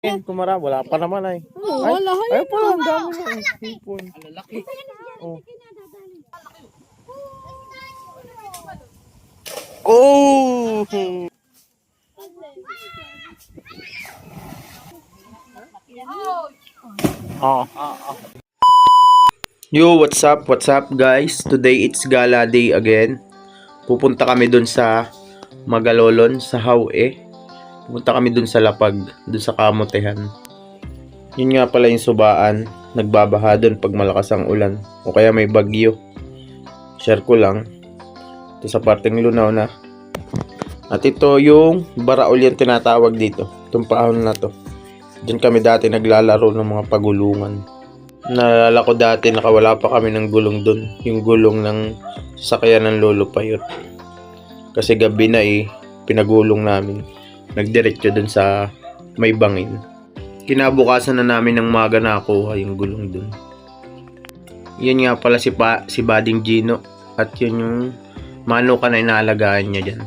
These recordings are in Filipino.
Eh, kumara, wala pa naman ay. Oo, Ay, wala. Ay, pala, ang dami na. eh. Hipon. Oh. Oh! Oh. Yo, what's up? What's up, guys? Today it's gala day again. Pupunta kami dun sa Magalolon, sa Haue. Pupunta kami dun sa Lapag, dun sa Kamotehan. Yun nga pala yung subaan. Nagbabaha dun pag malakas ang ulan. O kaya may bagyo. Share ko lang. Ito sa parteng lunaw na. At ito yung baraol yung tinatawag dito. Itong paahon na to. Diyan kami dati naglalaro ng mga pagulungan. Naalala ko dati nakawala pa kami ng gulong dun. Yung gulong ng sasakyan ng lolo payot. Kasi gabi na eh, pinagulong namin. Nagdiretso dun sa may bangin. Kinabukasan na namin ng maga nakuha yung gulong dun. Yun nga pala si, pa, si Bading Gino. At yun yung mano na inaalagaan niya dyan.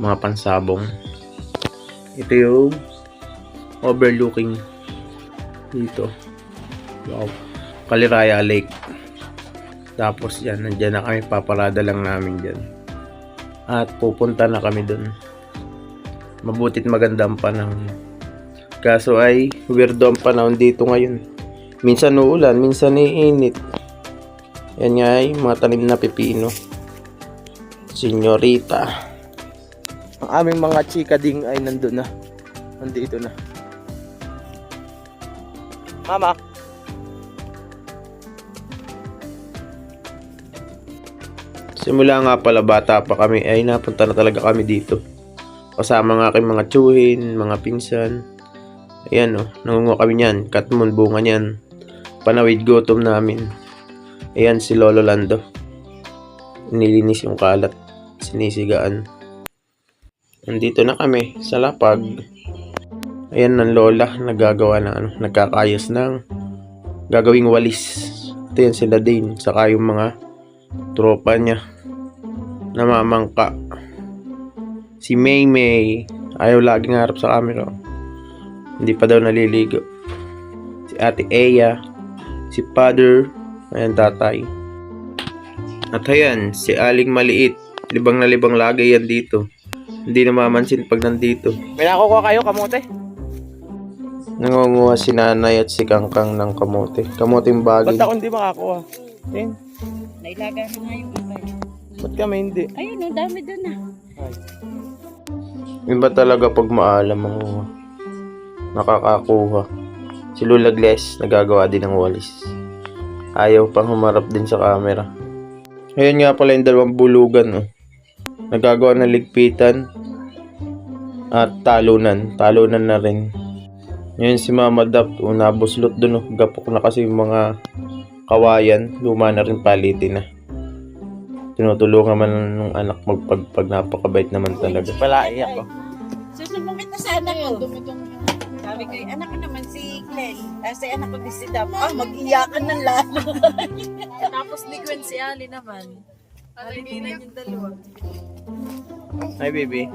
Mga pansabong. Ito yung overlooking dito. Wow. Kaliraya Lake. Tapos yan, nandyan na kami, paparada lang namin dyan. At pupunta na kami dun. Mabutit maganda ang panahon. Kaso ay, weirdo ang panahon dito ngayon. Minsan uulan, minsan iinit. Yan nga ay, mga tanim na pipino. Senyorita. Ang aming mga chika ding ay nandun na. Nandito na. Mama. Simula nga pala bata pa kami ay napunta na talaga kami dito. Kasama ng aking mga tsuhin, mga pinsan. Ayan o, oh, nangungo kami niyan. Katmon bunga niyan. Panawid gutom namin. Ayan si Lolo Lando. Nilinis yung kalat. Sinisigaan. Nandito na kami sa lapag. Ayan ng lola, nagagawa ng ano, nagkakayos ng gagawing walis. Ito yan sila din, saka yung mga tropa niya. Namamangka. Si May May, ayaw laging harap sa camera. Hindi pa daw naliligo. Si Ate Eya, si Father, ayan tatay. At ayan, si Aling Maliit, libang na libang lagay yan dito. Hindi namamansin pag nandito. May nakukuha kayo, kamote? Nangunguha si nanay at si kangkang ng kamote. Kamoteng bagay. Ba't ako hindi makakuha? Tin, Nailaga na nga yung iba. Ba't kami hindi? Ayun, ang dami doon ah. Iba talaga pag maalam ang nakakakuha. Si Lula Gles, nagagawa din ng walis. Ayaw pang humarap din sa camera. Ayun nga pala yung dalawang bulugan. Oh. Nagagawa ng ligpitan at talunan. Talunan na rin. Ngayon si Mama Dap, oh, nabuslot dun. Oh. Gapok na kasi yung mga kawayan. Luma na rin palitin na. Tinutulungan man ng anak magpagpag napakabait naman talaga. Pala iyak ko. Susumbong kita sa anak ko. Sabi ko, anak ko naman si Glenn. Ah, si anak ko di si Dap. Ah, mag-iyakan ng lalo. Tapos ni Gwen si Ali naman. Aliginan yung dalawa. Hi, baby.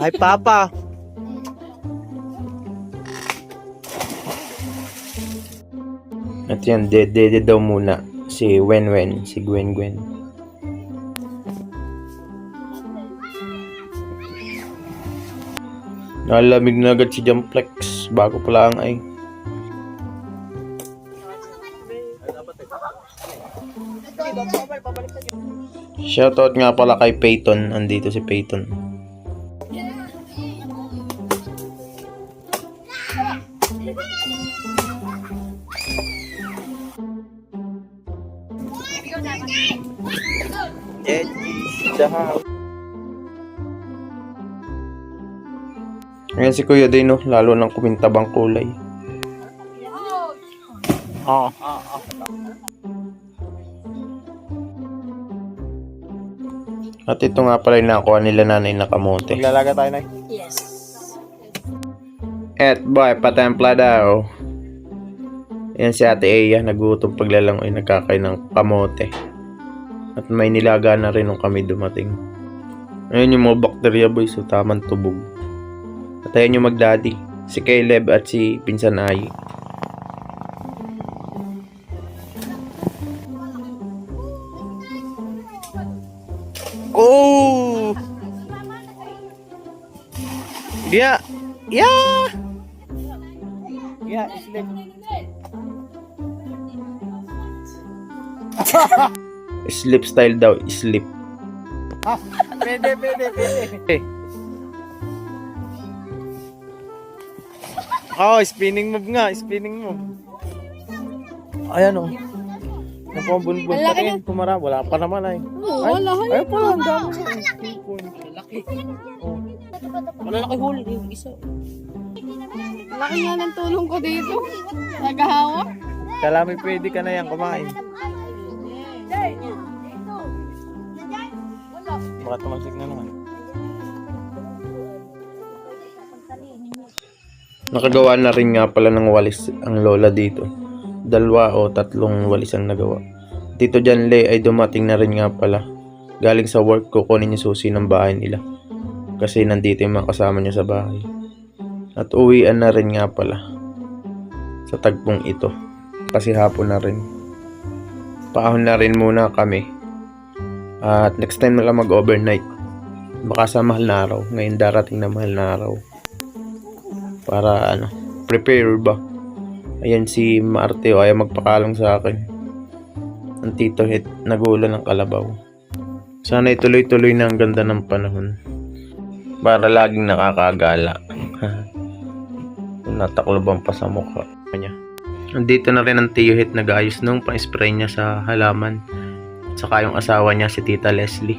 Hi, Papa. At yan, dede daw muna. Si Wen Wen, si Gwen Gwen. Nalamig na agad si Jumplex bago pa lang ay. Shoutout nga pala kay Peyton. Andito si Peyton. The house. Ayan si Kuya din, no? Lalo nang kumintabang kulay. Oo. At ito nga pala yung nakuha nila nanay na kamote. Maglalaga tayo na. Yes. At boy, patempla daw. Yan si Ate Eya, nagutom paglalangoy, nagkakain ng kamote. At may nilaga na rin nung kami dumating. Ayun yung mga bakterya boys, so tamang tubog. At Tayo nyo mag-daddy. Si Caleb at si Pinsan Ai. Oh! Yeah! Yeah! Yeah, slip. Slip style daw, slip. Pwede, pwede, pwede. Oh, spinning move nga, spinning move. Ayan oh. Napambunbun pa rin, pumara. Wala pa naman ay. Oo, wala. Ay, pa, ang dami. Malalaki huli yung isa. Laki nga ng tulong ko dito. Nagahawa. Kalami pwede ka na yan kumain. Baka tumagsik na naman. Nakagawa na rin nga pala ng walis ang lola dito. Dalawa o tatlong walis ang nagawa. Dito dyan le ay dumating na rin nga pala. Galing sa work kukunin yung susi ng bahay nila. Kasi nandito yung mga kasama niya sa bahay. At uwian na rin nga pala. Sa tagpong ito. Kasi hapon na rin. Paahon na rin muna kami. At next time na lang mag-overnight. Baka sa mahal na araw. Ngayon darating na mahal na araw. Para ano, prepare ba? Ayan si Marte o ayaw magpakalong sa akin. Ang tito hit, nagulan ng kalabaw. Sana ituloy-tuloy na ang ganda ng panahon. Para laging nakakagala. Natakloban pa sa mukha niya. Nandito na rin ang tiyo hit nag-ayos nung pang-spray niya sa halaman. At saka yung asawa niya si Tita Leslie.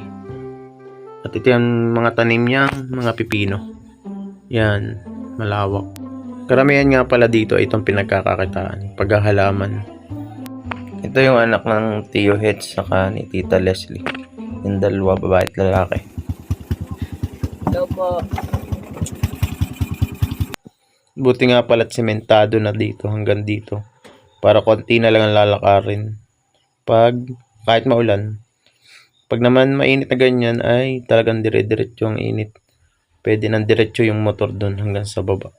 At ito yung mga tanim niya, mga pipino. Yan, malawak. Karamihan nga pala dito ay itong pinagkakakitaan, paghahalaman. Ito yung anak ng Tio Hitch saka ni Tita Leslie. Yung dalawa, babae at lalaki. Daw po. Buti nga pala sementado na dito hanggang dito. Para konti na lang ang lalakarin. Pag kahit maulan. Pag naman mainit na ganyan ay talagang dire-diretso ang init. Pwede nang diretso yung motor doon hanggang sa baba.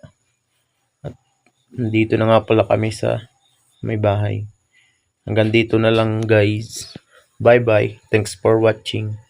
At dito na nga pala kami sa may bahay. Hanggang dito na lang guys. Bye bye. Thanks for watching.